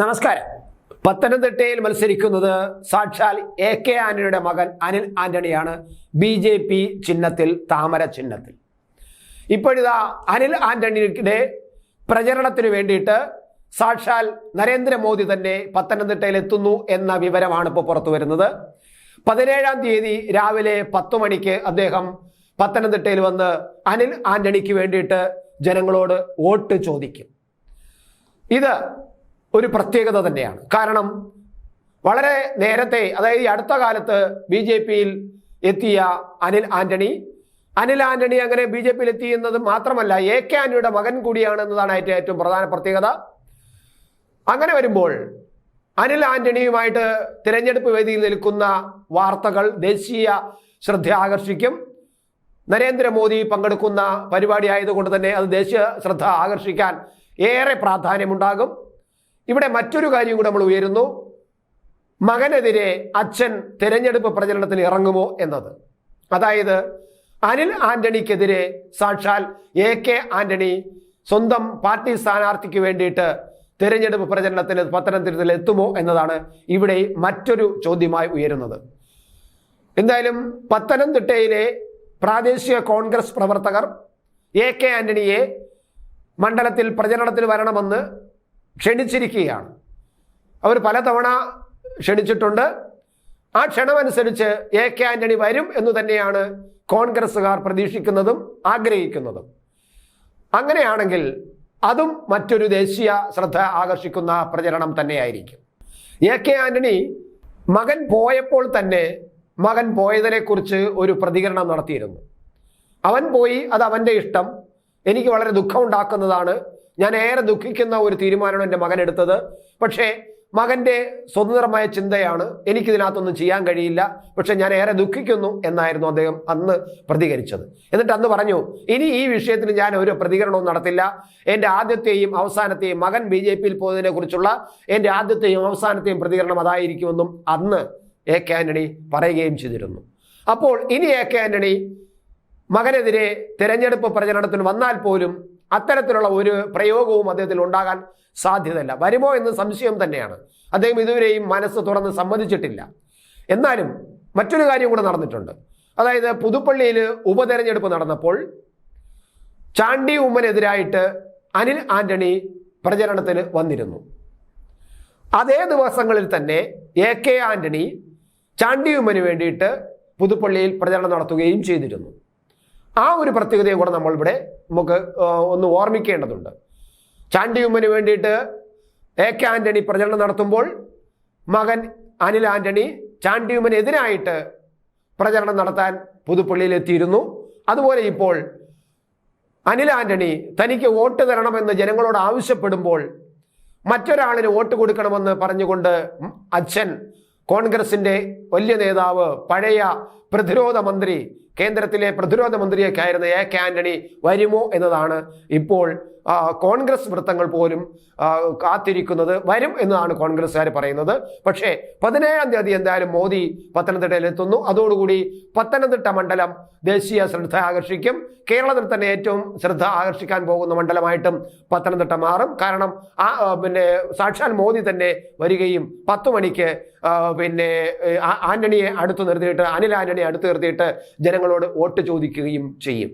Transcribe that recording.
നമസ്കാരം. പത്തനംതിട്ടയിൽ മത്സരിക്കുന്നത് സാക്ഷാൽ എ കെ ആന്റണിയുടെ മകൻ അനിൽ ആന്റണിയാണ്. ബി ജെ പി ചിഹ്നത്തിൽ താമര ചിഹ്നത്തിൽ. ഇപ്പോഴിതാ അനിൽ ആന്റണിയുടെ പ്രചരണത്തിന് വേണ്ടിയിട്ട് സാക്ഷാൽ നരേന്ദ്രമോദി തന്നെ പത്തനംതിട്ടയിൽ എത്തുന്നു എന്ന വിവരമാണ് ഇപ്പോൾ പുറത്തു വരുന്നത്. പതിനേഴാം തീയതി രാവിലെ പത്ത് മണിക്ക് അദ്ദേഹം പത്തനംതിട്ടയിൽ വന്ന് അനിൽ ആന്റണിക്ക് വേണ്ടിയിട്ട് ജനങ്ങളോട് വോട്ട് ചോദിക്കും. ഇത് ഒരു പ്രത്യേകത തന്നെയാണ്. കാരണം വളരെ നേരത്തെ അതായത് ഈ അടുത്ത കാലത്ത് ബി ജെ പിയിൽ എത്തിയ അനിൽ ആന്റണി അനിൽ ആന്റണി അങ്ങനെ ബി ജെ പിയിൽ എത്തി എന്നത് മാത്രമല്ല എ കെ ആന്റണിയുടെ മകൻ കൂടിയാണ് എന്നതാണ് ഏറ്റവും ഏറ്റവും പ്രധാന പ്രത്യേകത. അങ്ങനെ വരുമ്പോൾ അനിൽ ആന്റണിയുമായിട്ട് തിരഞ്ഞെടുപ്പ് വേദിയിൽ നിൽക്കുന്ന വാർത്തകൾ ദേശീയ ശ്രദ്ധ ആകർഷിക്കും. നരേന്ദ്രമോദി പങ്കെടുക്കുന്ന പരിപാടി ആയതുകൊണ്ട് തന്നെ അത് ദേശീയ ശ്രദ്ധ ആകർഷിക്കാൻ ഏറെ പ്രാധാന്യമുണ്ടാകും. ഇവിടെ മറ്റൊരു കാര്യം കൂടെ നമ്മൾ ഉയരുന്നു. മകനെതിരെ അച്ഛൻ തിരഞ്ഞെടുപ്പ് പ്രചരണത്തിന് ഇറങ്ങുമോ എന്നത്. അതായത് അനിൽ ആന്റണിക്കെതിരെ സാക്ഷാൽ എ കെ ആന്റണി സ്വന്തം പാർട്ടി സ്ഥാനാർത്ഥിക്ക് വേണ്ടിയിട്ട് തിരഞ്ഞെടുപ്പ് പ്രചരണത്തിന് പത്തനംതിട്ടയിൽ എത്തുമോ എന്നതാണ് ഇവിടെ മറ്റൊരു ചോദ്യമായി ഉയരുന്നത്. എന്തായാലും പത്തനംതിട്ടയിലെ പ്രാദേശിക കോൺഗ്രസ് പ്രവർത്തകർ എ കെ ആന്റണിയെ മണ്ഡലത്തിൽ പ്രചരണത്തിന് വരണമെന്ന് ക്ഷണിച്ചിരിക്കുകയാണ്. അവർ പലതവണ ക്ഷണിച്ചിട്ടുണ്ട്. ആ ക്ഷണമനുസരിച്ച് എ കെ ആന്റണി വരും എന്ന് തന്നെയാണ് കോൺഗ്രസ്സുകാർ പ്രതീക്ഷിക്കുന്നതും ആഗ്രഹിക്കുന്നതും. അങ്ങനെയാണെങ്കിൽ അതും മറ്റൊരു ദേശീയ ശ്രദ്ധ ആകർഷിക്കുന്ന പ്രചരണം തന്നെയായിരിക്കും. എ കെ ആന്റണി മകൻ പോയപ്പോൾ തന്നെ മകൻ പോയതിനെക്കുറിച്ച് ഒരു പ്രതികരണം നടത്തിയിരുന്നു. അവൻ പോയി അത് അവന്റെ ഇഷ്ടം. എനിക്ക് വളരെ ദുഃഖമുണ്ടാക്കുന്നതാണ്. ഞാൻ ഏറെ ദുഃഖിക്കുന്ന ഒരു തീരുമാനമാണ് എന്റെ മകൻ എടുത്തത്. പക്ഷേ മകന്റെ സ്വതന്ത്രമായ ചിന്തയാണ് എനിക്കിതിനകത്തൊന്നും ചെയ്യാൻ കഴിയില്ല. പക്ഷെ ഞാൻ ഏറെ ദുഃഖിക്കുന്നു എന്നായിരുന്നു അദ്ദേഹം അന്ന് പ്രതികരിച്ചത്. എന്നിട്ട് അന്ന് പറഞ്ഞു ഇനി ഈ വിഷയത്തിൽ ഞാൻ ഒരു പ്രതികരണവും നടത്തില്ല. എന്റെ ആദ്യത്തെയും അവസാനത്തെയും മകൻ ബി ജെ പിയിൽ പോയതിനെ കുറിച്ചുള്ള എന്റെ ആദ്യത്തെയും അവസാനത്തെയും പ്രതികരണം അതായിരിക്കുമെന്നും അന്ന് എ കെ ആന്റണി പറയുകയും ചെയ്തിരുന്നു. അപ്പോൾ ഇനി എ കെ ആന്റണി മകനെതിരെ തെരഞ്ഞെടുപ്പ് പ്രചരണത്തിന് വന്നാൽ പോലും അത്തരത്തിലുള്ള ഒരു പ്രയോഗവും അദ്ദേഹത്തിൽ ഉണ്ടാകാൻ സാധ്യതയില്ല. വരുമോ എന്ന് സംശയം തന്നെയാണ്. അദ്ദേഹം ഇതുവരെയും മനസ്സ് തുറന്ന് സമ്മതിച്ചിട്ടില്ല. എന്നാലും മറ്റൊരു കാര്യം കൂടെ നടന്നിട്ടുണ്ട്. അതായത് പുതുപ്പള്ളിയിൽ ഉപതെരഞ്ഞെടുപ്പ് നടന്നപ്പോൾ ചാണ്ടി ഉമ്മനെതിരായിട്ട് അനിൽ ആന്റണി പ്രചരണത്തിന് വന്നിരുന്നു. അതേ ദിവസങ്ങളിൽ തന്നെ എ കെ ആന്റണി ചാണ്ടി ഉമ്മന് വേണ്ടിയിട്ട് പുതുപ്പള്ളിയിൽ പ്രചരണം നടത്തുകയും ചെയ്തിരുന്നു. ആ ഒരു പ്രത്യേകതയും കൂടെ നമ്മളിവിടെ നമുക്ക് ഒന്ന് ഓർമ്മിക്കേണ്ടതുണ്ട്. ചാണ്ടിയുമ്മന് വേണ്ടിയിട്ട് എ കെ ആന്റണി പ്രചരണം നടത്തുമ്പോൾ മകൻ അനിൽ ആന്റണി ചാണ്ടിയുമ്മനെതിരായിട്ട് പ്രചരണം നടത്താൻ പുതുപ്പള്ളിയിൽ എത്തിയിരുന്നു അതുപോലെ ഇപ്പോൾ അനിൽ ആന്റണി തനിക്ക് വോട്ട് തരണമെന്ന് ജനങ്ങളോട് ആവശ്യപ്പെടുമ്പോൾ മറ്റൊരാളിന് വോട്ട് കൊടുക്കണമെന്ന് പറഞ്ഞുകൊണ്ട് അച്ഛൻ കോൺഗ്രസിന്റെ വലിയ നേതാവ് പഴയ പ്രതിരോധ മന്ത്രി കേന്ദ്രത്തിലെ പ്രതിരോധ മന്ത്രിയൊക്കെ ആയിരുന്ന എ കെ ആന്റണി വരുമോ എന്നതാണ്. ഇപ്പോൾ കോൺഗ്രസ് വൃത്തങ്ങൾ പോലും കാത്തിരിക്കുന്നത് വരും എന്നാണ് കോൺഗ്രസ്സുകാർ പറയുന്നത്. പക്ഷേ പതിനേഴാം തീയതി എന്തായാലും മോദി പത്തനംതിട്ടയിൽ എത്തുന്നു അതോടുകൂടി പത്തനംതിട്ട മണ്ഡലം ദേശീയ ശ്രദ്ധ ആകർഷിക്കും. കേരളത്തിൽ തന്നെ ഏറ്റവും ശ്രദ്ധ ആകർഷിക്കാൻ പോകുന്ന മണ്ഡലമായിട്ടും പത്തനംതിട്ട മാറും. കാരണം ആ പിന്നെ സാക്ഷാൽ മോദി തന്നെ വരികയും പത്ത് മണിക്ക് പിന്നെ ആന്റണിയെ അടുത്ത് നിർത്തിയിട്ട് അനിൽ ആന്റണിയെ അടുത്ത് നിർത്തിയിട്ട് ജനങ്ങളോട് വോട്ട് ചോദിക്കുകയും ചെയ്യും.